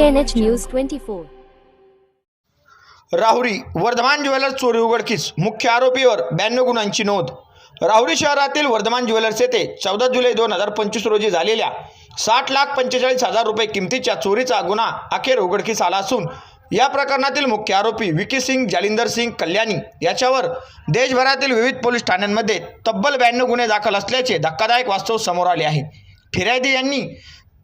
TNH news twenty four Rahuri Vardhaman jewellers चोरी उघडकीस. मुख्य आरोपीवर ब्याण्णव गुणांची नोंद. राहुरी शहरातील वर्धमान ज्वेलर्स येथे चौदा जुलै दोन हजार पंचवीस रोजी झालेल्या साठ लाख पंचेचाळीस हजार रुपये किमतीच्या चोरीचा गुन्हा अखेर उघडकीस आला असून या प्रकरणातील मुख्य आरोपी विकी सिंग जालिंदर सिंग कल्याणी याच्यावर देशभरातील विविध पोलीस ठाण्यांमध्ये तब्बल ब्याण्णव गुन्हे दाखल असल्याचे धक्कादायक वास्तव समोर आले आहे. फिर्यादी यांनी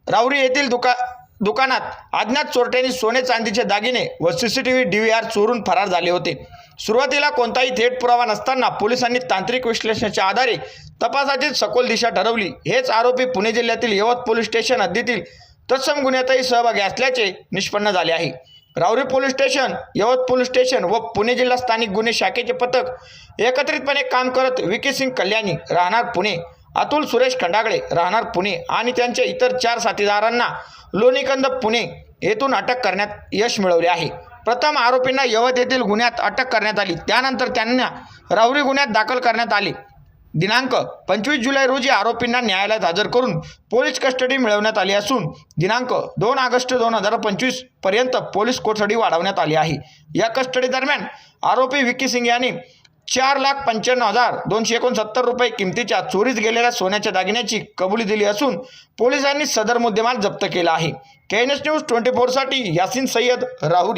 राहुरी येथील दुका दुकानात अज्ञात चोरट्यांनी सोने चांदीचे दागिने व C C T V D V R चोरून फरार झाले होते. सुरुवातीला कोणताही थेट पुरावा नसताना पोलिसांनी तांत्रिक विश्लेषणाच्या आधारे तपासाची सखोल दिशा ठरवली. हेच आरोपी पुणे जिल्ह्यातील यवत पोलीस स्टेशन हद्दीतील तत्सम गुन्ह्यातही सहभागी असल्याचे निष्पन्न झाले आहे. रावरी police station Yavat police station व पुणे जिल्हा स्थानिक गुन्हे शाखेचे पथक एकत्रितपणे काम करत विकी सिंग कल्याणी राहणार पुणे अतुल सुरेश खंडागळे राहणार पुणे आणि त्यांच्या इतर चार साथीदारांना लोणीकंद पुणे येथून अटक करण्यात यश मिळवले आहे. प्रथम आरोपींना यवत येथील गुन्ह्यात अटक करण्यात आली. त्यानंतर त्यांना राहुरी गुन्ह्यात दाखल करण्यात आले. दिनांक पंचवीस जुलै रोजी आरोपींना न्यायालयात हजर करून पोलीस कस्टडी मिळवण्यात आली असून दिनांक दोन ऑगस्ट दोन हजार पंचवीसपर्यंत पोलीस कोठडी वाढवण्यात आली आहे. या कस्टडी दरम्यान आरोपी विकी सिंग यांनी चार लाख पंच्याण्णव हजार दोनशे एकोणसत्तर रुपये किमतीच्या चोरीस गेलेल्या सोन्याच्या दागिन्याची कबुली दिली असून पोलिसांनी सदर मुद्देमाल जप्त केला आहे. K N S news twenty फोरसाठी Yasin Sayyad Rahul